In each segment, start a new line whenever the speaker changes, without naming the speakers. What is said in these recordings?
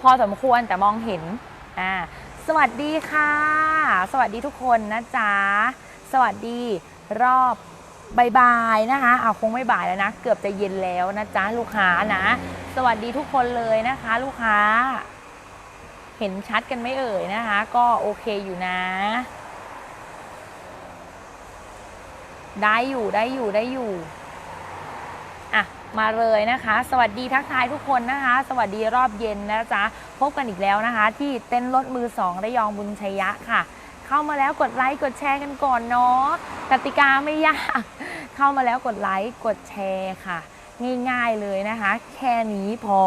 พอสมควรแต่มองเห็นอ่าสวัสดีค่ะ สวัสดีทุกคนนะจ๊ะ สวัสดีรอบบายๆนะคะเอาคงไม่บ่ายแล้วนะ เกือบจะเย็นแล้วนะจ๊ะลูกค้านะ สวัสดีทุกคนเลยนะคะ ลูกค้า เห็นชัดกันไม่เอ่ยนะคะ ก็โอเคอยู่นะ ได้อยู่ได้อยู่ได้อยู่ มาเลยนะคะ สวัสดีทักทายทุกคนนะคะ สวัสดีรอบเย็นนะจ๊ะพบกันอีกแล้วนะคะ ที่เต้นรถมือสองระยองบุญชัยยะค่ะ เข้ามาแล้วกดไลค์กดแชร์กันก่อนเนาะกติกาไม่ยาก เข้ามาแล้วกดไลค์กดแชร์ค่ะ ง่ายๆเลยนะคะ แค่นี้พอ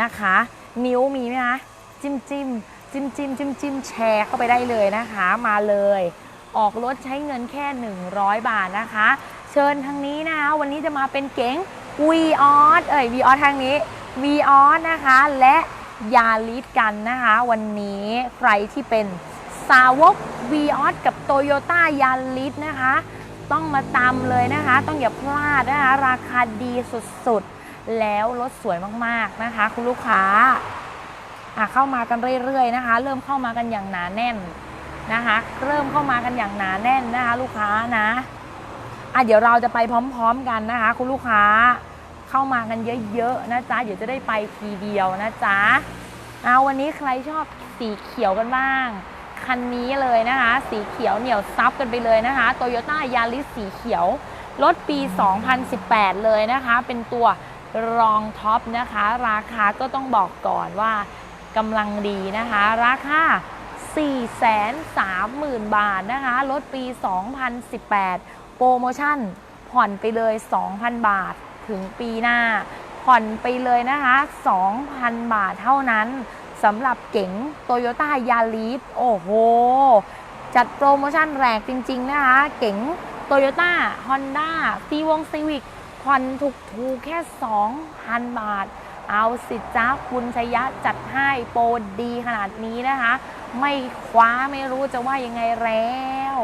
นะคะ นิ้วมีไหมคะจิ้มจิ้มจิ้มจิ้มจิ้มจิ้มแชร์เข้าไปได้เลยนะคะ มาเลยออกรถใช้เงินแค่ 100 บาทนะคะ เชิญทางนี้นะคะวันนี้จะมาเป็นเก๋ง v ีออสเอ่ย v ีออสทางนี้ v ีออสนะคะ และยาลิสกันนะคะ วันนี้ใครที่เป็นสาวก v ีออสกับ t o y ยต้ายาลิสนะคะ ต้องมาตามเลยนะคะ ต้องอย่าพลาดนะคะ ราคาดีสุดๆ แล้วรถสวยมากๆนะคะ คุณลูกค้าอะเข้ามากันเรื่อยๆนะคะ เริ่มเข้ามากันอย่างหนาแน่นนะคะ เริ่มเข้ามากันอย่างหนาแน่นนะคะ ลูกค้านะ อะเดี๋ยวเราจะไปพร้อมๆกันนะคะ คุณลูกค้าเข้ามากันเยอะๆนะจ๊ะเดี๋ยวจะได้ไปทีเดียวนะจ๊ะเอาวันนี้ใครชอบสีเขียวกันบ้าง คันนี้เลยนะคะ สีเขียวเหนียวซับกันไปเลยนะคะ Toyota Yaris สีเขียวรถปี 2018 เลยนะคะ เป็นตัวรองท็อปนะคะ ราคาก็ต้องบอกก่อนว่ากำลังดีนะคะ ราคา430,000 บาทนะคะ รถปี 2018โปรโมชั่นผ่อนไปเลย 2,000 บาทถึงปีหน้า ผ่อนไปเลยนะคะ 2,000 บาทเท่านั้นสำหรับเก๋ง Toyota Yaris โอ้โห จัดโปรโมชั่นแรงจริง ๆ นะคะ เก๋ง Toyota Honda ซีวงซีวิกผ่อนถูกถูกแค่ 2,000 บาท เอาสิจ้าคุณชยะจัดให้โปรดีขนาดนี้นะคะ ไม่คว้าไม่รู้จะว่ายังไงแล้ว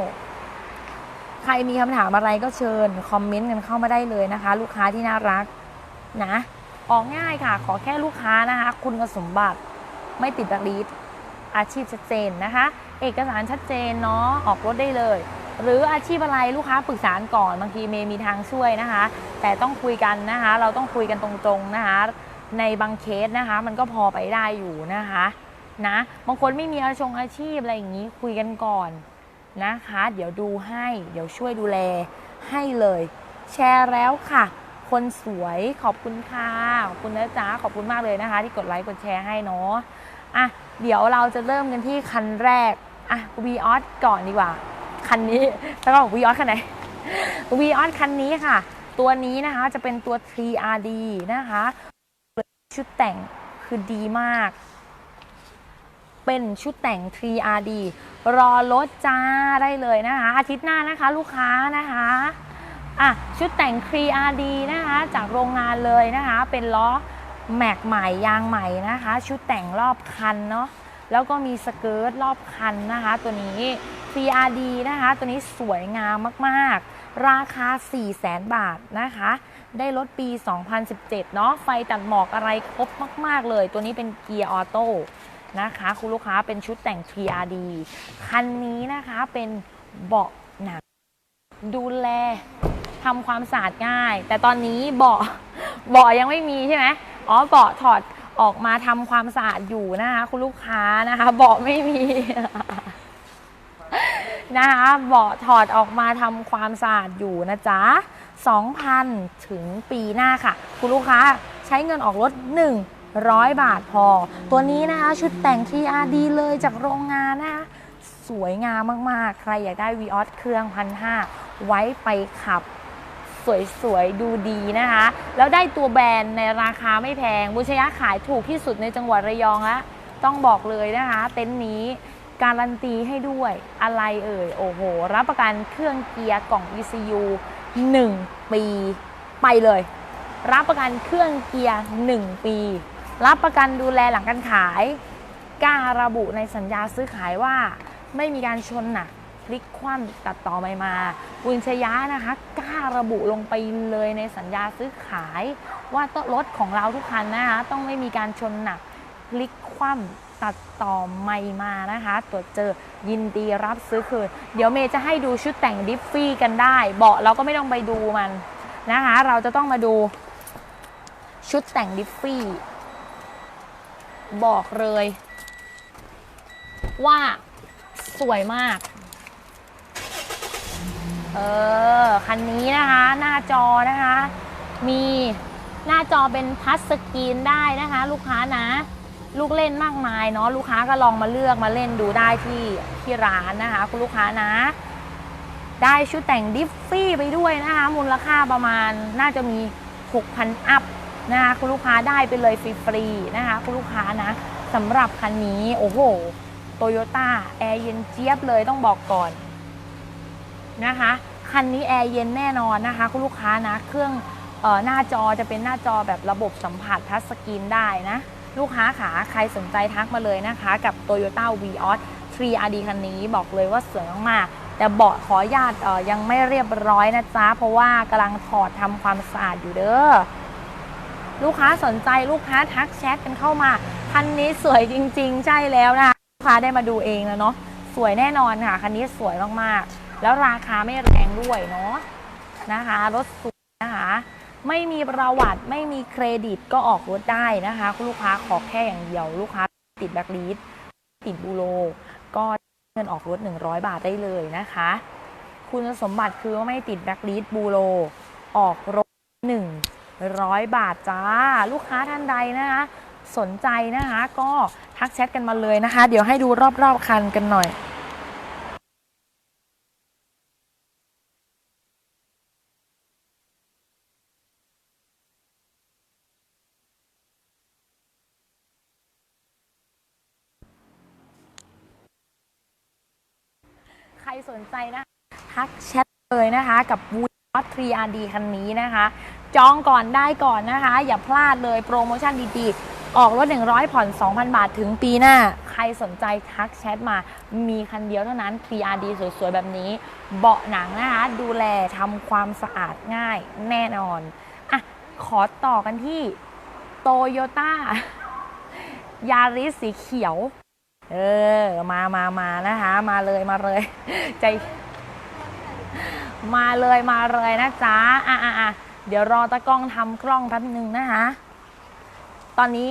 ใครมีคำถามอะไรก็เชิญคอมเมนต์กันเข้ามาได้เลยนะคะ ลูกค้าที่น่ารักนะออกง่ายค่ะ ขอแค่ลูกค้านะคะ คุณสมบัติไม่ติดบัตรลีดอาชีพชัดเจนนะคะ เอกสารชัดเจนเนาะออกรถได้เลย หรืออาชีพอะไรลูกค้าปรึกษาก่อนบางทีเมย์มีทางช่วยนะคะ แต่ต้องคุยกันนะคะ เราต้องคุยกันตรงๆนะคะ ในบางเคสนะคะ มันก็พอไปได้อยู่นะคะนะบางคนไม่มีอาชงอาชีพอะไรอย่างนี้คุยกันก่อน นะคะ เดี๋ยวดูให้ เดี๋ยวช่วยดูแลให้เลย แชร์แล้วค่ะ คนสวยขอบคุณค่ะขอบคุณนะจ๊ะขอบคุณมากเลยนะคะ ที่กดไลค์กดแชร์ให้เนาะอะเดี๋ยวเราจะเริ่มกันที่คันแรกอะ v ีออสก่อนดีกว่า คันนี้แล้วก็ v ีออสคันไหน v ีออสคันนี้ค่ะ ตัวนี้นะคะจะเป็นตัว 3RD นะคะ ชุดแต่งคือดีมาก เป็นชุดแต่ง 3RD รอรถจ้าได้เลยนะคะ อาทิตย์หน้านะคะลูกค้านะคะอะชุดแต่ง 3RD นะคะจากโรงงานเลยนะคะ เป็นล้อแม็กใหม่ยางใหม่นะคะ ชุดแต่งรอบคันเนาะแล้วก็มีสเกิร์ตรอบคันนะคะ ตัวนี้ 3RD นะคะ ตัวนี้สวยงามมากๆ ราคา 4 0 0 0 0 0บาทนะคะ ได้รถปี 2017 เนาะไฟตัดหมอกอะไรครบมาก ๆ เลย ตัวนี้เป็นเกียร์ออโต้ นะคะคุณลูกค้าเป็นชุดแต่ง 3RD คันนี้นะคะเป็นเบาะหนังดูแลทำความสะอาดง่าย แต่ตอนนี้เบาะเบาะยังไม่มีใช่ไหมอ๋อเบาะถอดออกมาทำความสะอาดอยู่นะคะคุณลูกค้านะคะเบาะไม่มีนะคะเบาะถอดออกมาทำความสะอาดอยู่นะจ๊ะ2,000 ถึงปีหน้าค่ะ คุณลูกค้าใช้เงินออกรถ 100 บาทพอ ตัวนี้นะคะชุดแต่ง TRD เลยจากโรงงานนะคะสวยงามมากๆ ใครอยากได้ v ีออสเครื่องพันห้าไว้ไปขับสวยๆ ดูดีนะคะ แล้วได้ตัวแบรนด์ในราคาไม่แพง บุชยะขายถูกที่สุดในจังหวัดระยองแล้วต้องบอกเลยนะคะ เต็นท์นี้การันตีให้ด้วยอะไรเอ่ย โอ้โห รับประกันเครื่องเกียร์กล่อง ECU 1 ปีไปเลย รับประกันเครื่องเกียร์ 1 ปี รับประกันดูแลหลังการขาย กล้าระบุในสัญญาซื้อขายว่า ไม่มีการชนหนักพลิกคว่ำตัดต่อไปมาบุญชยะนะคะกล้าระบุลงไปเลยในสัญญาซื้อขาย ว่าต้นรถของเราทุกคันนะคะต้องไม่มีการชนหนักพลิกคว่ำตัดต่อไม่มานะคะ ตรวจเจอยินดีรับซื้อคืน เดี๋ยวเมย์จะให้ดูชุดแต่งดิฟฟี่กันได้ เบาะเราก็ไม่ต้องไปดูมันนะคะ เราจะต้องมาดูชุดแต่งดิฟฟี่ บอกเลย ว่าสวยมาก เออ คันนี้นะคะ หน้าจอนะคะ มีหน้าจอเป็นทัชสกรีนได้นะคะ ลูกค้านะ ลูกเล่นมากมายเนาะลูกค้าก็ลองมาเลือกมาเล่นดูได้ที่ที่ร้านนะคะ คุณลูกค้านะ ได้ชุดแต่งดิฟฟี่ไปด้วยนะคะ มูลค่าประมาณน่าจะมี 6,000 อัพ นะคะคุณลูกค้าได้ไปเลยฟรีๆนะคะคุณลูกค้านะสำหรับคันนี้โอ้โหโตโยต้าแอร์เย็นเจี๊ยบเลยต้องบอกก่อนนะคะคันนี้แอร์เย็นแน่นอนนะคะคุณลูกค้านะเครื่องออหน้าจอจะเป็นหน้าจอแบบระบบสัมผัสทัชสกรีนได้นะ ลูกค้าขาใครสนใจทักมาเลยนะคะ กับ Toyota Vios 3RD คันนี้บอกเลยว่าสวยมากๆแต่เบาะขออนุญาตออยังไม่เรียบร้อยนะจ๊ะ เพราะว่ากำลังถอดทำความสะอาดอยู่เด้อ ลูกค้าสนใจลูกค้าทักแชทกันเข้ามา คันนี้สวยจริง ๆ ใช่แล้วนะลูกค้าได้มาดูเองแล้วเนาะสวยแน่นอนค่ะ คันนี้สวยมากๆ แล้วราคาไม่แรงด้วยเนาะนะคะรถสวยนะคะไม่มีประวัติไม่มีเครดิตก็ออกรถได้นะคะ คุณลูกค้าขอแค่อย่างเดียว ลูกค้าติดแบล็คลิสติดบูโรก็เงินออกรถ 100 บาทได้เลยนะคะ คุณสมบัติคือไม่ติดแบล็คลิสบูโรออกรถ 100 บาทจ้า ลูกค้าท่านใดนะคะ สนใจนะคะ ก็ทักแชทกันมาเลยนะคะ เดี๋ยวให้ดูรอบๆคันกันหน่อยใครสนใจนะ ทักแชทเลยนะคะ กับวูดทรีอ 3RD คันนี้นะคะ จองก่อนได้ก่อนนะคะ อย่าพลาดเลยโปรโมชั่นดีๆ ออกรถ 100 ผ่อน 2,000 บาทถึงปีหน้า ใครสนใจทักแชทมา มีคันเดียวเท่านั้น 3RD สวยๆ แบบนี้ เบาะหนังนะคะ ดูแลทำความสะอาดง่ายแน่นอนอะขอต่อกันที่โตโยต้ายาริสสีเขียว เออ มามามานะคะ มาเลยมาเลย ใจ มาเลยมาเลยนะจ๊ะ อะอะอะ เดี๋ยวรอตะกล้องทำกล้องแป๊บนึงนะคะ ตอนนี้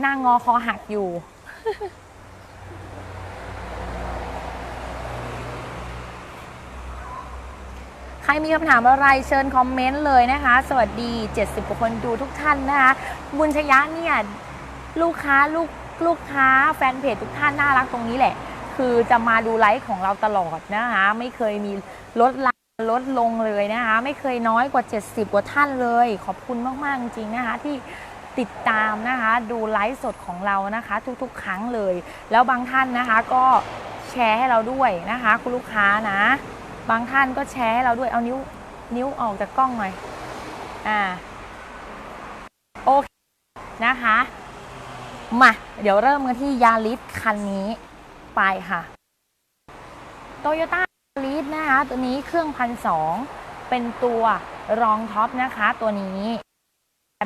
หน้างงอคอหักอยู่ ใครมีคำถามอะไรเชิญคอมเมนต์เลยนะคะ สวัสดี 70กว่าคนดูทุกท่านนะคะ บุญชยะเนี่ย ลูกค้าลูกลูกค้าแฟนเพจทุกท่านน่ารักตรงนี้แหละ คือจะมาดูไลฟ์ของเราตลอดนะคะ ไม่เคยมีลดลา ลดลงเลยนะคะ ไม่เคยน้อยกว่า 70 กว่าท่านเลย ขอบคุณมาก ๆ จริงๆนะคะที่ติดตามนะคะดูไลฟ์สดของเรานะคะ ทุกๆ ครั้งเลย แล้วบางท่านนะคะก็แชร์ให้เราด้วยนะคะ คุณลูกค้านะ บางท่านก็แชร์ให้เราด้วยเอานิ้วนิ้วออกจากกล้องหน่อยอ่าโอเคนะคะมาเดี๋ยวเริ่มกันที่ยาริสคันนี้ไปค่ะโตโยต้า นะคะ ตัวนี้เครื่องพันสองเป็นตัวรองท็อปนะคะ ตัวนี้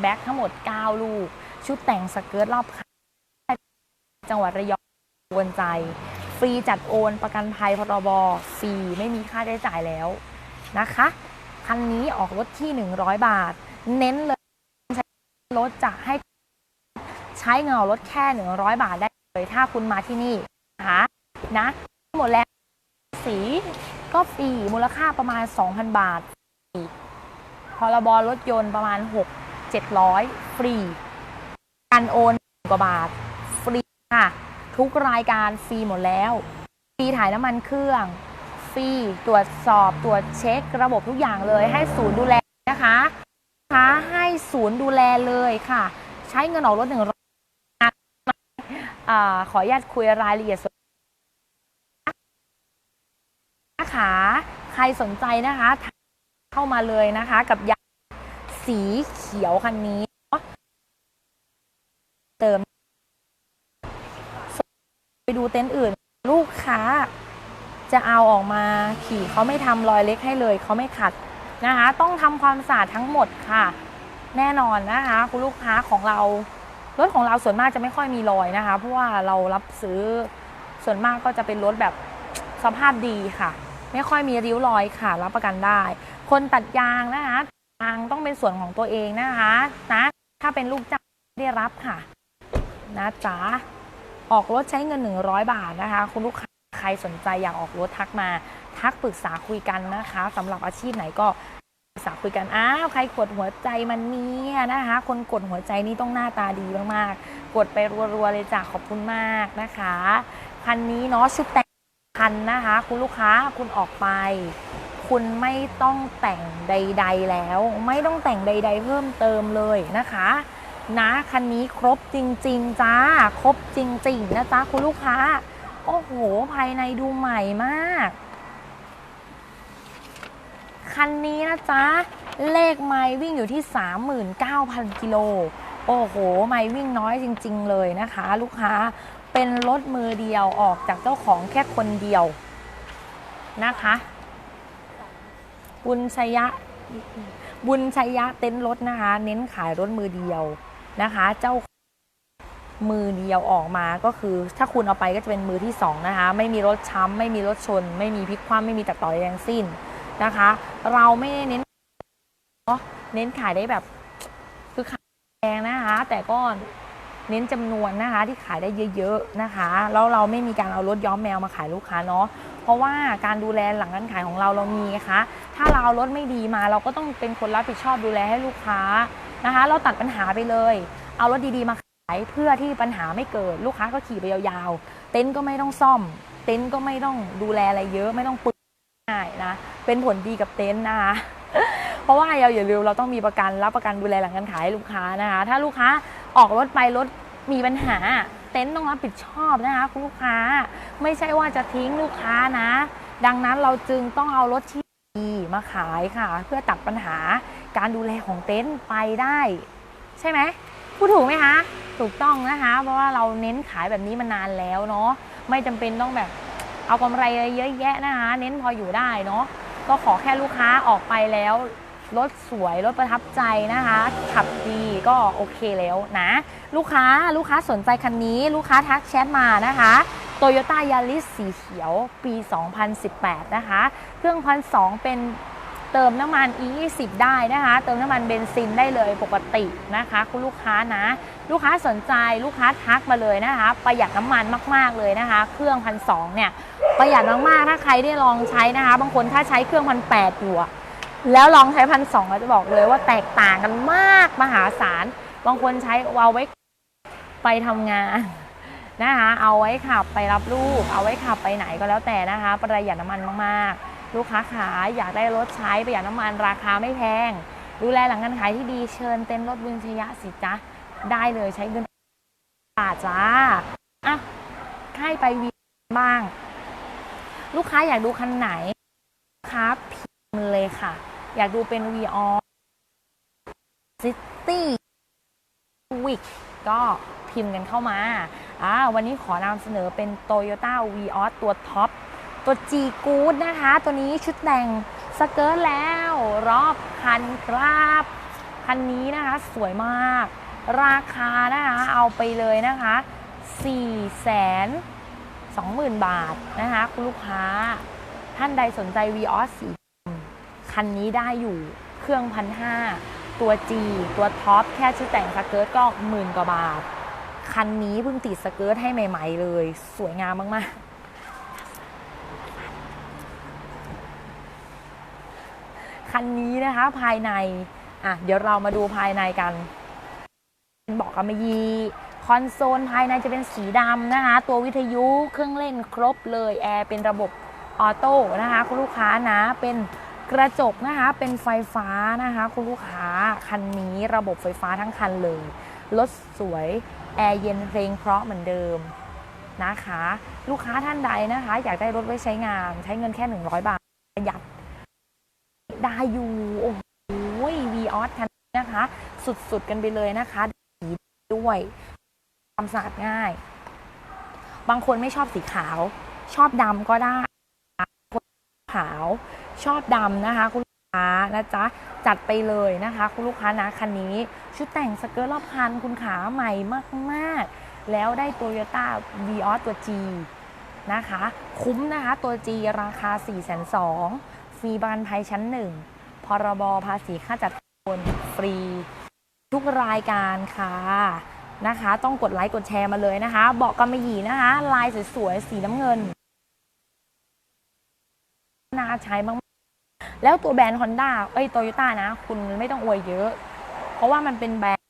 แบ็คทั้งหมด 9 ลูก ชุดแต่งสเกิร์ตรอบคันจังหวัดระยองโอนใจ ฟรีจัดโอนประกันภัยพรบฟรีไม่มีค่าใช้จ่ายแล้วนะคะ คันนี้ออกรถที่ 100 บาท เน้นเลยใช้รถจะให้ใช้เงินออกรถแค่ 100 บาทได้เลยถ้าคุณมาที่นี่นะคะนะหมดแล้วสี ก็ฟรีมูลค่าประมาณ 2,000 บาทฟรีพรบรถยนต์ประมาณ 6 700 ฟรี การโอนกว่าบาท ฟรีค่ะ ทุกรายการฟรีหมดแล้ว ฟรีถ่ายน้ำมันเครื่อง ฟรีตรวจสอบตรวจเช็คระบบทุกอย่างเลยให้ศูนย์ดูแลนะคะคะให้ศูนย์ดูแลเลยค่ะ ใช้เงินออกรถหนึ่งร้อยขออนุญาตคุยรายละเอียด ส่วนนะคะใครสนใจนะคะ เข้ามาเลยนะคะ กับยาสีเขียวคันนี้ เติม ไปดูเต็นท์อื่น ลูกค้า จะเอาออกมาขี่เขาไม่ทำรอยเล็กให้เลยเขาไม่ขัดนะคะ ต้องทำความสะอาดทั้งหมดค่ะ แน่นอนนะคะ คุณลูกค้าของเรารถของเราส่วนมากจะไม่ค่อยมีรอยนะคะ เพราะว่าเรารับซื้อส่วนมากก็จะเป็นรถแบบสภาพดีค่ะ ไม่ค่อยมีริ้วรอยค่ะรับประกันได้ คนตัดยางนะคะยางต้องเป็นส่วนของตัวเองนะคะนะถ้าเป็นลูกจ้างได้รับค่ะ นะจ๊ะออกรถใช้เงิน 100 บาทนะคะ คุณลูกค้าใครสนใจอยากออกรถทักมา ทักปรึกษาคุยกันนะคะสำหรับอาชีพไหนก็ปรึกษาคุยกันอ้าวใครกดหัวใจมันเนี่ยนะคะ คนกดหัวใจนี่ต้องหน้าตาดีมากๆ กดไปรัวๆเลยจ้ะขอบคุณมากนะคะ คันนี้เนาะชุดแต่ง คันนะคะ คุณลูกค้าคุณออกไป คุณไม่ต้องแต่งใด ๆ แล้ว ไม่ต้องแต่งใด ๆ เพิ่มเติมเลยนะคะนะคันนี้ครบจริง ๆ จ้า ครบจริง ๆ นะจ๊ะ คุณลูกค้า โอ้โห ภายในดูใหม่มาก คันนี้นะจ๊ะ เลขไมล์วิ่งอยู่ที่ 39,000 กิโล โอ้โห ไมล์วิ่งน้อยจริง ๆ เลยนะคะ ลูกค้า เป็นรถมือเดียวออกจากเจ้าของแค่คนเดียวนะคะ บุญชัยยะบุญชัยยะเต็นท์รถนะคะ เน้นขายรถมือเดียวนะคะ เจ้ามือเดียวออกมาก็คือ ถ้าคุณเอาไปก็จะเป็นมือที่สองนะคะ ไม่มีรถช้ำไม่มีรถชน ไม่มีพลิกคว่ำไม่มีตัดต่อใดทั้งสิ้นนะคะ เราไม่ได้เน้นเนาะเน้นขายได้แบบคือขายแพงนะคะ แต่ก็ เน้นจำนวนนะคะที่ขายได้เยอะๆนะคะ แล้วเราไม่มีการเอารถย้อมแมวมาขายลูกค้าเนาะเพราะว่าการดูแลหลังการขายของเราเรามีนะคะถ้าเราเอารถไม่ดีมา เราก็ต้องเป็นคนรับผิดชอบดูแลให้ลูกค้านะคะ เราตัดปัญหาไปเลย เอารถดีๆมาขายเพื่อที่ปัญหาไม่เกิดลูกค้าก็ขี่ไปยาวๆ เต็นท์ก็ไม่ต้องซ่อม เต็นท์ก็ไม่ต้องดูแลอะไรเยอะไม่ต้องปึกง่ายนะเป็นผลดีกับเต็นท์นะคะเพราะว่าเราอย่าลืมเราต้องมีประกันรับประกันดูแลหลังการขายให้ลูกค้านะคะ ถ้าลูกค้าออกรถไปรถ มีปัญหาเต็นท์ต้องรับผิดชอบนะคะคุณลูกค้าไม่ใช่ว่าจะทิ้งลูกค้านะ ดังนั้นเราจึงต้องเอารถที่ดีมาขายค่ะ เพื่อตัดปัญหาการดูแลของเต็นท์ไปได้ ใช่ไหมพูดถูกไหมคะถูกต้องนะคะ เพราะว่าเราเน้นขายแบบนี้มานานแล้วเนาะไม่จำเป็นต้องแบบเอากำไรเยอะแยะนะคะ เน้นพออยู่ได้เนาะก็ขอแค่ลูกค้าออกไปแล้ว รถสวยรถประทับใจนะคะ ขับดีก็โอเคแล้วนะ ลูกค้าลูกค้าสนใจคันนี้ ลูกค้าทักแชทมานะคะโตโยต้ายาริสสีเขียวปี 2018 นะคะ เครื่องพันสองเป็นเติมน้ำมัน E20 ได้นะคะ เติมน้ำมันเบนซินได้เลยปกตินะคะ คุณลูกค้านะ ลูกค้าสนใจลูกค้าทักมาเลยนะคะ ประหยัดน้ำมันมาก ๆ เลยนะคะ เครื่องพันสองเนี่ยประหยัดมาก ๆ ถ้าใครได้ลองใช้นะคะ บางคนถ้าใช้เครื่องพันแปดอยู่ แล้วลองใช้พันสองจะบอกเลยว่าแตกต่างกันมากมหาศาล บางคนใช้เอาไว้ไปทำงานนะคะ เอาไว้ขับไปรับลูก เอาไว้ขับไปไหนก็แล้วแต่นะคะ ประหยัดน้ำมันมากๆ ลูกค้าขาอยากได้รถใช้ประหยัดน้ำมันราคาไม่แพง ดูแลหลังการขายที่ดีเชิญเต็นท์รถบุญชยะสิจ๊ะ ได้เลยใช้เงินบาทจ้าอะให้ไปวีบ้าง ลูกค้าอยากดูคันไหนลูกค้าพิ มพ์เลยค่ะ อยากดูเป็น v ีออ City Week ก็พิมพ์กันเข้ามาอ่าวันนี้ขอนำเสนอเป็น Toyota v ีออตัวท็อป ตัว G Good นะคะ ตัวนี้ชุดแต่งสเกิร์ตแล้ว รอบคันครับคันนี้นะคะสวยมาก ราคานะคะเอาไปเลยนะคะ4 2 0 0 0 0 บาทนะคะ คุณลูกค้าท่านใดสนใจ v ีออสี คันนี้ได้อยู่เครื่องพันห้าตัว G ตัวท็อปแค่ชุดแต่งสเกิร์ตก็หมื่นกว่าบาท คันนี้เพิ่งติดสเกิร์ตให้ใหม่ ๆ เลย สวยงามมาก ๆคันนี้นะคะภายในอะเดี๋ยวเรามาดูภายในกันบอกกันมายีคอนโซลภายในจะเป็นสีดำนะคะ ตัววิทยุเครื่องเล่นครบเลย แอร์เป็นระบบออโต้นะคะคุณลูกค้านะเป็น กระจกนะคะเป็นไฟฟ้านะคะคุณลูกค้าคันนี้ระบบไฟฟ้าทั้งคันเลยรถสวยแอร์เย็นเพลงเพราะเหมือนเดิมนะคะ ลูกค้าท่านใดนะคะ อยากได้รถไว้ใช้งาน ใช้เงินแค่ 100 บาทประหยัดได้อยู่โอ้โหวีออสคันนี้นะคะ สุดๆกันไปเลยนะคะสีด้วยความสะอาดง่าย บางคนไม่ชอบสีขาว ชอบดำก็ได้ ขาวชอบดำนะคะ คุณลูกค้านะจ๊ะจัดไปเลยนะคะ คุณลูกค้านะคันนี้ ชุดแต่งสเกิร์ตรอบคันคุณขาใหม่มากๆ แล้วได้ Toyota v ีออตัว G นะคะ คุ้มนะคะตัว G ราคา 4 2 0 0 0ฟรีประกันภัยชั้น 1 พรบภาษีค่าจัดคนฟรี ทุกรายการค่ะนะคะ ต้องกดไลค์กดแชร์มาเลยนะคะ เบาะกำมะหยี่นะคะ ลายสวยๆ สีน้ำเงินาใช้มากๆ แล้วตัวแบรนด์ Honda เอ้ยโตโยต้านะ คุณไม่ต้องอวยเยอะ เพราะว่ามันเป็นแบรนด์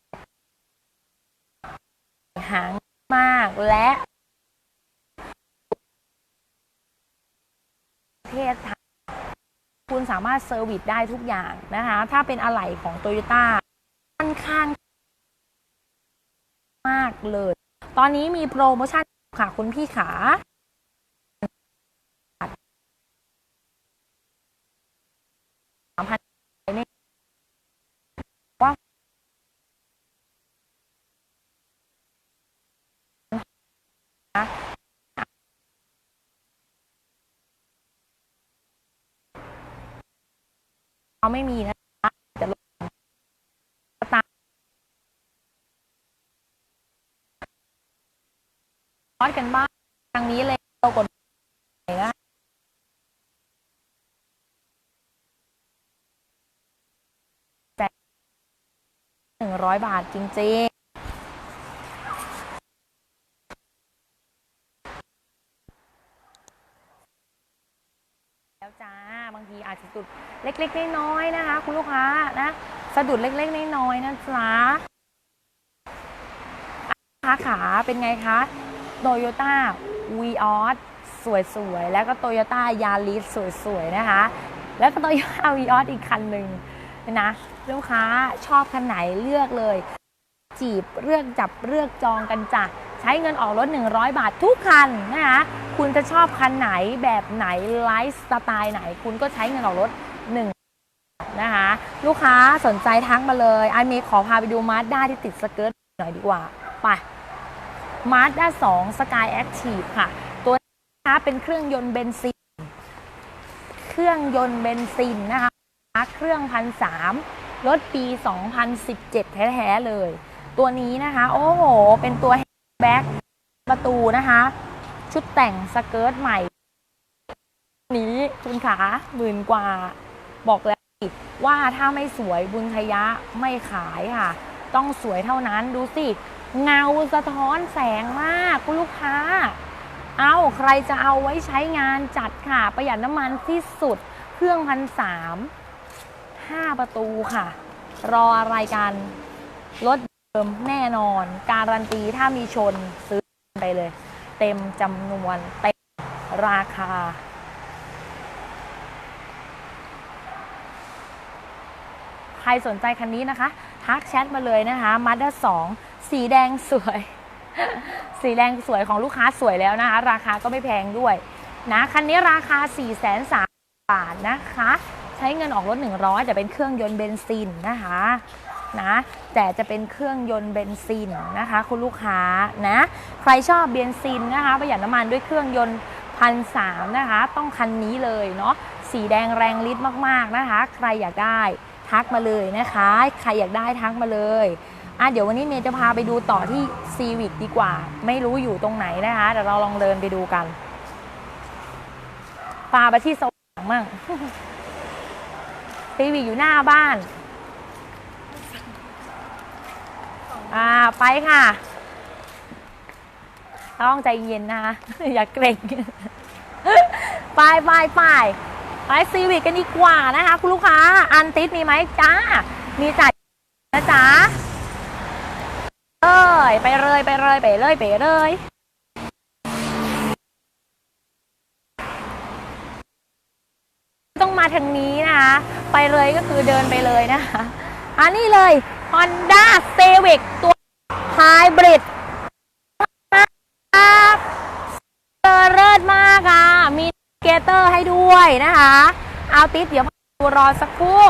หางมากและประเทศไทยคุณสามารถเซอร์วิสได้ทุกอย่างนะคะ ถ้าเป็นอะไหล่ของโตโยต้าค่อนข้างมากเลย ตอนนี้มีโปรโมชั่นค่ะคุณพี่ขา สามพันเนี่ยว่า เขาไม่มีนะจะลงตามวัดกันบ้างทางนี้เลยเรากดนะหนึ่งร้อยบาทจริงๆ แล้วจ้า บางทีอาจจะ สะดุดเล็กๆ น้อยๆนะคะ คุณลูกค้านะ สะดุดเล็กๆ น้อยๆนะจ๊ะค้าขาเป็นไงคะโตโยต้าวีออสสวยๆ แล้วก็โตโยต้ายาริสสวยๆ นะคะ แล้วก็โตโยต้าวีออสอีกคันหนึ่งนะ ลูกค้าชอบคันไหนเลือกเลย จีบเลือกจับเลือกจองกันจ้ะ ใช้เงินออกรถ 100 บาททุกคันนะคะคุณจะชอบคันไหนแบบไหนไลฟ์สไตล์ไหน คุณก็ใช้เงินออกรถ1นะคะลูกค้าสนใจทักมาเลยไอเมย์ขอพาไปดูมาสด้าที่ติดสเกิร์ตหน่อยดีกว่าไปมาสด้า2 Sky Active ค่ะ ตัวนี้นะคะเป็นเครื่องยนต์เบนซิน เครื่องยนต์เบนซินนะคะเครื่องพันสามรถปี 2017 แท้ ๆ เลย ตัวนี้นะคะ โอ้โห เป็นตัว แบ็คประตูนะคะ ชุดแต่งสเกิร์ตใหม่ นี้คุณขาหมื่นกว่า บอกแล้วว่าถ้าไม่สวยบุญทยะไม่ขายค่ะ ต้องสวยเท่านั้นดูสิ เงาสะท้อนแสงมากคุณลูกค้า เอาใครจะเอาไว้ใช้งานจัดค่ะ ประหยัดน้ำมันที่สุดเครื่องพันสามห้าประตูค่ะ รออะไรกันรถ เดิมแน่นอนการันตีถ้ามีชนซื้อไปเลย เต็มจำนวนเต็มราคา ใครสนใจคันนี้นะคะ ทักแชทมาเลยนะคะมาด้าสองสีแดงสวย สีแดงสวยของลูกค้าสวยแล้วนะคะ ราคาก็ไม่แพงด้วยนะคันนี้ราคา 4 3 0 0 0 0บาทนะคะ ใช้เงินออกรถ 100 แต่เป็นเครื่องยนต์เบนซินนะคะ นะ แต่จะเป็นเครื่องยนต์เบนซินนะคะ คุณลูกค้านะ ใครชอบเบนซินนะคะประหยัดน้ำมันด้วยเครื่องยนต์พันสามนะคะ ต้องคันนี้เลยเนาะสีแดงแรงฤทธิ์มากๆนะคะ ใครอยากได้ทักมาเลยนะคะ ใครอยากได้ทักมาเลยอะเดี๋ยววันนี้เมย์จะพาไปดูต่อที่ซีวิกดีกว่า ไม่รู้อยู่ตรงไหนนะคะเดี๋ยวเราลองเดินไปดูกันพาไปที่สว่างมั่งซีวิกอยู่หน้าบ้าน อ่าไปค่ะ ต้องใจเย็นนะคะ อย่าเกรงไปไปไปไปซีวิกกันดีกว่านะคะ คุณลูกค้า อันติดมีไหมจ้า มีจ่ายนะจ๊ะเอ้ยไปเลยไปเลยไปเลยไปเลยต้องมาทางนี้นะคะ ไปเลยก็คือเดินไปเลยนะคะ อันนี้เลย Honda Civic ตัวไฮบริดเจอเลิศมากอะ มีเกเตอร์ให้ด้วยนะคะ เอาติสเดี๋ยวดูรอสักครู่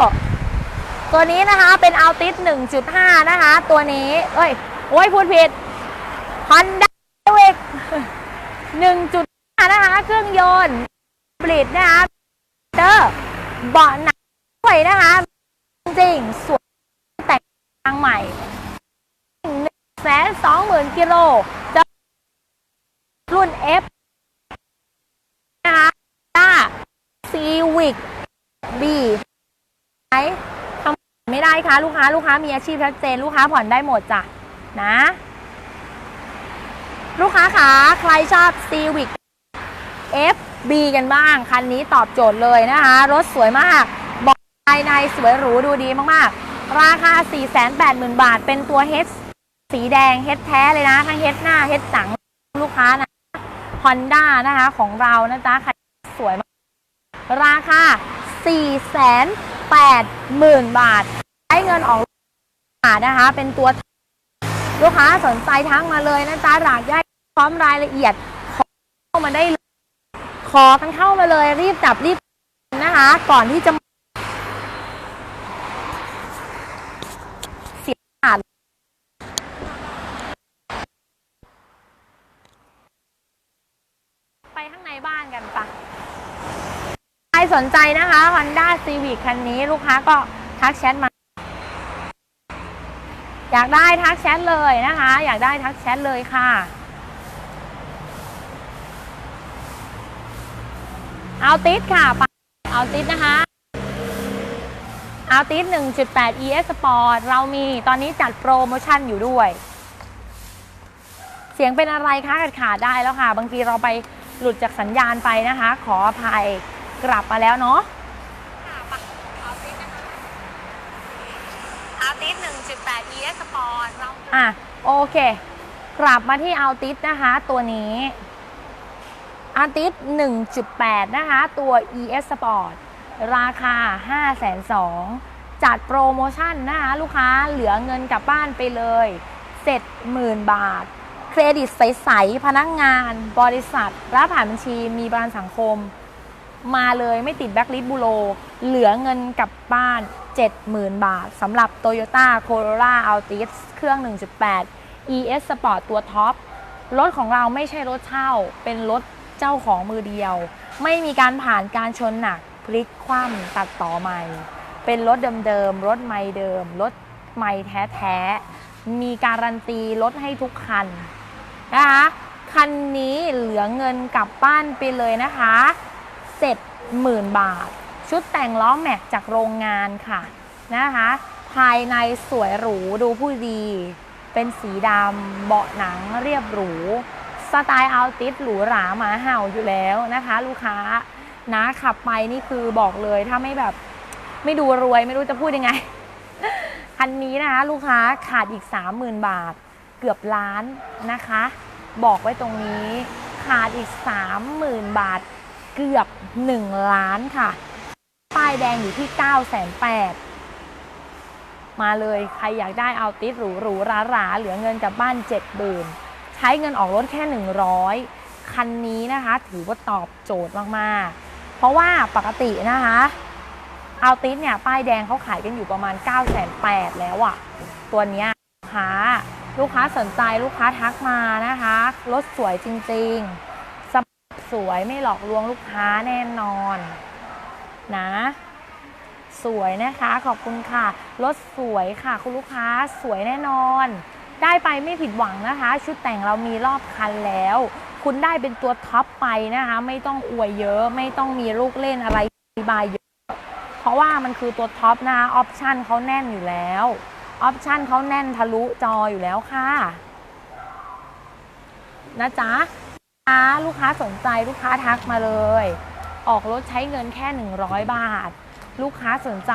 ตัวนี้นะคะเป็นเอาติส1.5 นะคะ ตัวนี้ เอ้ย โอ้ยพูดผิด Honda Civic 1.5 นะคะ เครื่องยนต์บริดนะคะเตอร์เบาะหนังด้วยนะคะ จริงสวย ทางใหม่หนึ่งแสนสองหมื่นกิโลจะรุ่น F นะคะด้าซีวิกบีไหนทำไม่ได้คะลูกค้า ลูกค้ามีอาชีพชัดเจน ลูกค้าผ่อนได้หมดจ้ะนะ ลูกค้าคะใครชอบ Civic FB กันบ้าง คันนี้ตอบโจทย์เลยนะคะ รถสวยมาก บอกภายในสวยหรูดูดีมากๆ ราคา 480,000 บาท เป็นตัว H สีแดง H แท้เลยนะ ทั้ง H หน้า H หลังลูกค้านะ Honda นะคะของเรานะจ๊ะคันสวยมาก ราคา 480,000 บาท ใช้เงินออกบาทนะคะ เป็นตัวลูกค้าสนใจทั้งมาเลยนะจ๊ะหลากได้พร้อมรายละเอียด ขอเข้ามาได้เลยขอกันเข้ามาเลยรีบจับรีบนะคะ ก่อนที่จะเสียขาดไปข้างในบ้านกันปะใครสนใจนะคะ Honda Civic คันนี้ลูกค้าก็ทักแชทมา อยากได้ทักแชทเลยนะคะ อยากได้ทักแชทเลยค่ะ เอาติสค่ะไปเอาติสนะคะ เอาติส1.8 ES Sport เรามีตอนนี้จัดโปรโมชั่นอยู่ด้วย เสียงเป็นอะไรคะขาดขาดได้แล้วค่ะ บางทีเราไปหลุดจากสัญญาณไปนะคะ ขออภัยกลับมาแล้วเนาะเอาติส1.8 ES Sport เราอะโอเค กลับมาที่เอาติสนะคะ ตัวนี้อาติส1.8 นะคะ ตัว ES Sport ราคา 5 2 0 0 0จัดโปรโมชั่นนะคะลูกค้าเหลือเงินกลับบ้านไปเลย70,000บาท เครดิตใส ๆ พนักงาน บริษัทรับผ่านบัญชีมีประกันสังคม มาเลยไม่ติดแบ็กลิสบูโรเหลือเงินกลับบ้าน 70,000 บาทสำหรับ Toyota Corolla Altis เครื่อง 1.8 ES Sport ตัวท็อปรถของเราไม่ใช่รถเช่า เป็นรถเจ้าของมือเดียว ไม่มีการผ่านการชนหนัก พลิกคว่ำตัดต่อใหม่ เป็นรถเดิมๆรถใหม่เดิม รถใหม่แท้ๆ มีการันตีรถให้ทุกคันนะคะคันนี้เหลือเงินกลับบ้านไปเลยนะคะ70,000บาท ชุดแต่งล้อแม็กจากโรงงานค่ะนะคะ ภายในสวยหรูดูผู้ดี เป็นสีดำเบาะหนังเรียบหรู สไตล์อัลติสหรูหราหมาเห่าอยู่แล้วนะคะ ลูกค้า นะ ขับไปนี่คือบอกเลยถ้าไม่แบบไม่ดูรวยไม่รู้จะพูดยังไง คันนี้นะคะ ลูกค้าขาดอีก 30,000 บาท เกือบล้านนะคะ บอกไว้ตรงนี้ขาดอีก 30,000 บาท เกือบ 1 ล้านค่ะ ป้ายแดงอยู่ที่ 9 8 0 0 0มาเลยใครอยากได้เอาติสหรูหรูราราเหลือเงินกลับบ้าน 7 0,000ใช้เงินออกรถแค่ 100 คันนี้นะคะ ถือว่าตอบโจทย์มาก ๆ เพราะว่าปกตินะคะเอาติสเนี่ยป้ายแดงเขาขายกันอยู่ประมาณ 9 8 0 0 0แล้วอะตัวเนี้ยค้าลูกค้าสนใจลูกค้าทักมานะคะรถสวยจริงๆสสวยไม่หลอกลวงลูกค้าแน่นอนนะสวยนะคะขอบคุณค่ะ รถสวยค่ะ คุณลูกค้าสวยแน่นอน ได้ไปไม่ผิดหวังนะคะ ชุดแต่งเรามีรอบคันแล้ว คุณได้เป็นตัวท็อปไปนะคะ ไม่ต้องอวยเยอะไม่ต้องมีลูกเล่นอะไรอธิบายเยอะ เพราะว่ามันคือตัวท็อปนะคะออปชันเขาแน่นอยู่แล้วออปชันเขาแน่นทะลุจออยู่แล้วค่ะ นะจ๊ะลูกค้าสนใจลูกค้าทักมาเลย ออกรถใช้เงินแค่ 100 บาท ลูกค้าสนใจ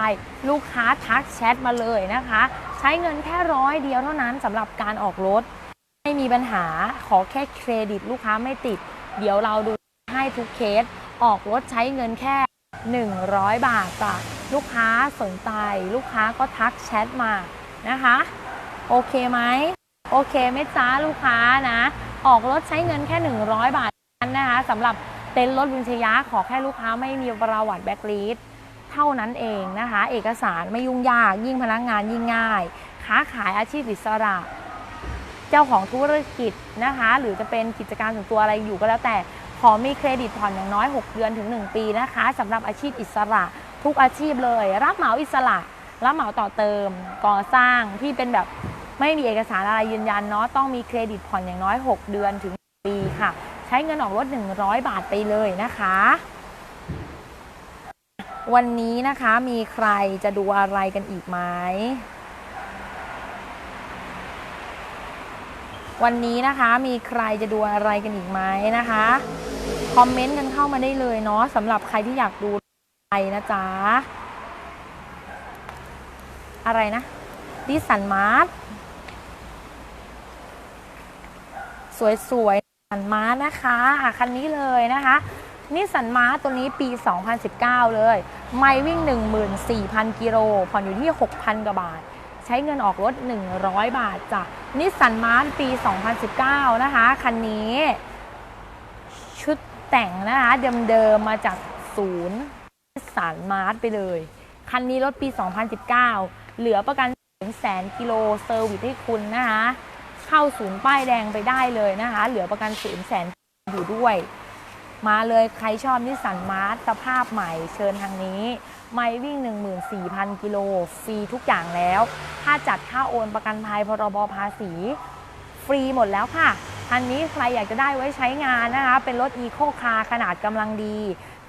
ลูกค้าทักแชทมาเลยนะคะ ใช้เงินแค่ร้อยเดียวเท่านั้นสำหรับการออกรถ ไม่มีปัญหาขอแค่เครดิตลูกค้าไม่ติด เดี๋ยวเราดูให้ทุกเคส ออกรถใช้เงินแค่ 100 บาทจ้ะลูกค้าสนใจ ลูกค้าก็ทักแชทมานะคะ โอเคไหมโอเคไหมจ้าลูกค้านะ ออกรถใช้เงินแค่ 100 บาทนั้นนะคะสำหรับเต็นท์รถวินชยะขอแค่ลูกค้าไม่มีประวัติแบ็กลีดเท่านั้นเองนะคะ เอกสารไม่ยุ่งยากยิ่งพนักงานยิ่งง่าย ค้าขายอาชีพอิสระ จ้าของธุรกิจนะคะ หรือจะเป็นกิจการส่วนตัวอะไรอยู่ก็แล้วแต่ ขอมีเครดิตผ่อนอย่างน้อย 6 เดือนถึง 1 ปีนะคะสำหรับอาชีพอิสระ ทุกอาชีพเลย รับเหมาอิสระ รับเหมาต่อเติมก่อสร้างที่เป็นแบบไม่มีเอกสารอะไรยืนยันเนาะต้องมีเครดิตผ่อนอย่างน้อย 6 เดือนถึงปีค่ะ ใช้เงินออกรถ 100 บาทไปเลยนะคะ วันนี้นะคะมีใครจะดูอะไรกันอีกไหม วันนี้นะคะมีใครจะดูอะไรกันอีกไหมนะคะ คอมเมนต์กันเข้ามาได้เลยเนาะสำหรับใครที่อยากดูอะไรนะจ๊ะ อะไรนะดิสันมาร์ทสวยๆสันมาร์ทนะคะอะคันนี้เลยนะคะนิสันมาร์ตัวนี้ปี 2019 เลย ไม่วิ่ง 14,000 กิโลผ่อนอยู่ที่ 6,000 กว่าบาท ใช้เงินออกรถ 100 บาทจ้ะนิสสันมาร์ทปี 2019 นะคะ คันนี้ชุดแต่งนะคะเดิมๆมาจากศูนย์นิสสันมาร์ทไปเลย คันนี้รถปี 2019 เหลือประกันถึงแสนกิโลเซอร์วิสให้คุณนะคะ เข้าศูนย์ป้ายแดงไปได้เลยนะคะ เหลือประกันศูนย์แสนอยู่ด้วย มาเลยใครชอบนิสสันมาร์สภาพใหม่เชิญทางนี้ ไม่วิ่ง 14,000 กิโลฟรีทุกอย่างแล้ว ค่าจัดค่าโอนประกันภัยพรบภาษี ฟรีหมดแล้วค่ะคันนี้ใครอยากจะได้ไว้ใช้งานนะคะ เป็นรถอีโคคาร์ขนาดกำลังดี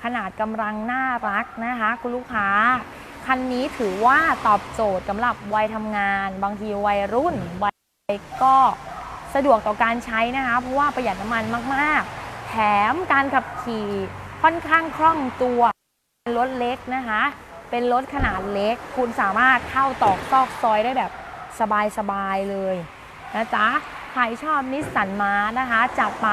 ขนาดกำลังน่ารักนะคะ คุณลูกค้า คันนี้ถือว่าตอบโจทย์สำหรับวัยทำงาน บางทีวัยรุ่นวัยก็สะดวกต่อการใช้นะคะ เพราะว่าประหยัดน้ำมันมาก ๆ มการขับขี่ค่อนข้างคล่องตัวเป็นรถเล็กนะคะ เป็นรถขนาดเล็ก คุณสามารถเข้าตอกซอกซอยได้แบบสบายๆเลยนะจ๊ะใครชอบนิสสันมานะคะจัดไป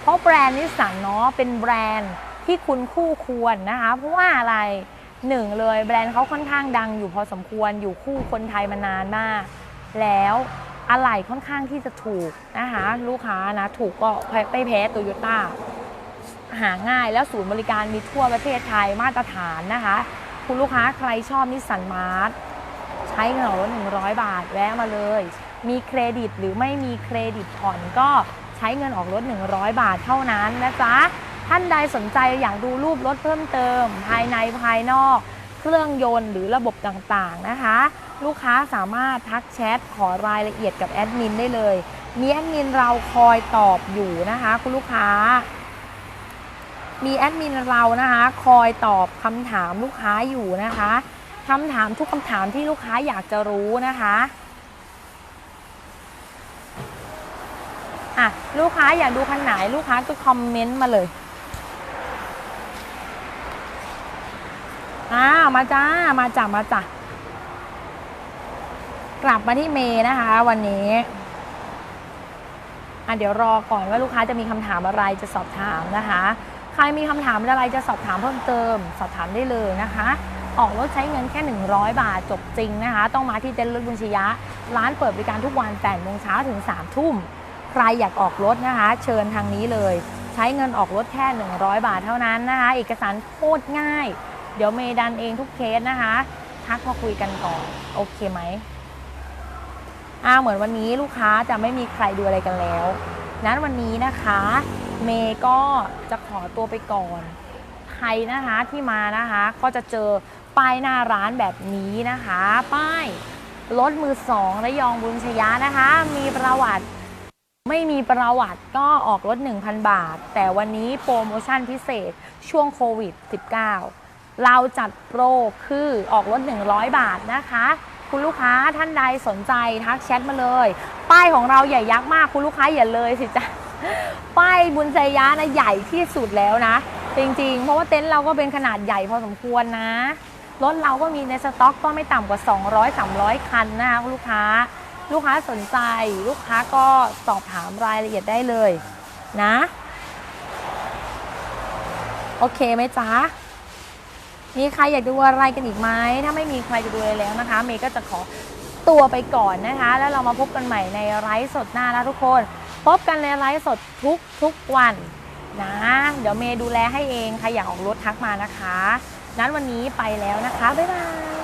เพราะแบรนด์นิสสันเนาะเป็นแบรนด์ที่คุณคู่ควรนะคะ เพราะว่าอะไรหนึ่งเลยแบรนด์เขาค่อนข้างดังอยู่พอสมควรอยู่คู่คนไทยมานานมาก แล้ว อะไหล่ค่อนข้างที่จะถูกนะคะลูกค้านะถูกก็ไม่แพ้โตโยต้าหาง่ายแล้วศูนย์บริการมีทั่วประเทศไทยมาตรฐานนะคะ คุณลูกค้าใครชอบนิสสันมาร์ทใช้เงินรถ100บาทแวะมาเลย มีเครดิตหรือไม่มีเครดิตผ่อนก็ใช้เงินออกรถ 100 บาทเท่านั้นนะจ๊ะ ท่านใดสนใจอยากดูรูปรถเพิ่มเติม ภายในภายนอก เครื่องยนต์หรือระบบต่างๆนะคะ ลูกค้าสามารถทักแชทขอรายละเอียดกับแอดมินได้เลย มีแอดมินเราคอยตอบอยู่นะคะคุณลูกค้า มีแอดมินเรานะคะคอยตอบคำถามลูกค้าอยู่นะคะคำถามทุกคำถามที่ลูกค้าอยากจะรู้นะคะอะลูกค้าอยากดูคันไหนลูกค้าก็คอมเมนต์มาเลยอ้าวมาจ้ามาจ้ะมาจ้ะ กลับมาที่เมย์นะคะ วันนี้อะเดี๋ยวรอก่อนว่าลูกค้าจะมีคำถามอะไรจะสอบถามนะคะ ใครมีคำถามอะไรจะสอบถามเพิ่มเติม สอบถามได้เลยนะคะ ออกรถใช้เงินแค่ 100 บาทจบจริงนะคะ ต้องมาที่เต็นท์รถบุญชยะ ร้านเปิดบริการทุกวัน8โมงเช้าถึง3ทุ่ม ใครอยากออกรถนะคะ เชิญทางนี้เลย ใช้เงินออกรถแค่ 100 บาทเท่านั้นนะคะ เอกสารโคตรง่าย เดี๋ยวเมย์ดันเองทุกเคสนะคะ ทักมาคุยกันก่อน โอเคไหม อ่าเหมือนวันนี้ลูกค้าจะไม่มีใครดูอะไรกันแล้ว นั้นวันนี้นะคะเมย์ก็จะขอตัวไปก่อน ใครนะคะที่มานะคะก็จะเจอป้ายหน้าร้านแบบนี้นะคะ ป้ายรถมือสองระยองบุญชยะนะคะ มีประวัติไม่มีประวัติก็ออกรถ 1,000 บาท แต่วันนี้โปรโมชั่นพิเศษช่วงโควิด -19 เราจัดโปรคือออกรถ 100 บาทนะคะ คุณลูกค้าท่านใดสนใจทักแชทมาเลย ป้ายของเราใหญ่ยักษ์มากคุณลูกค้าอย่าเลยสิจ๊ะป้ายบุญชัยยะนะใหญ่ที่สุดแล้วนะ จริงๆ เพราะว่าเต็นท์เราก็เป็นขนาดใหญ่พอสมควรนะรถเราก็มีในสต็อกก็ไม่ต่ำกว่า 200-300 คันนะคะคุณลูกค้า ลูกค้าสนใจ ลูกค้าก็สอบถามรายละเอียดได้เลยนะ โอเคไหมจ๊ะ มีใครอยากดูอะไรกันอีกไหมถ้าไม่มีใครจะดูเลยแล้วนะคะ เมย์ก็จะขอตัวไปก่อนนะคะ แล้วเรามาพบกันใหม่ในไลฟ์สดหน้านะทุกคน พบกันในไลฟ์สดทุกทุกวันนะ เดี๋ยวเมย์ดูแลให้เอง ใครอยากออกรถทักมานะคะ นั้นวันนี้ไปแล้วนะคะ บ๊ายบาย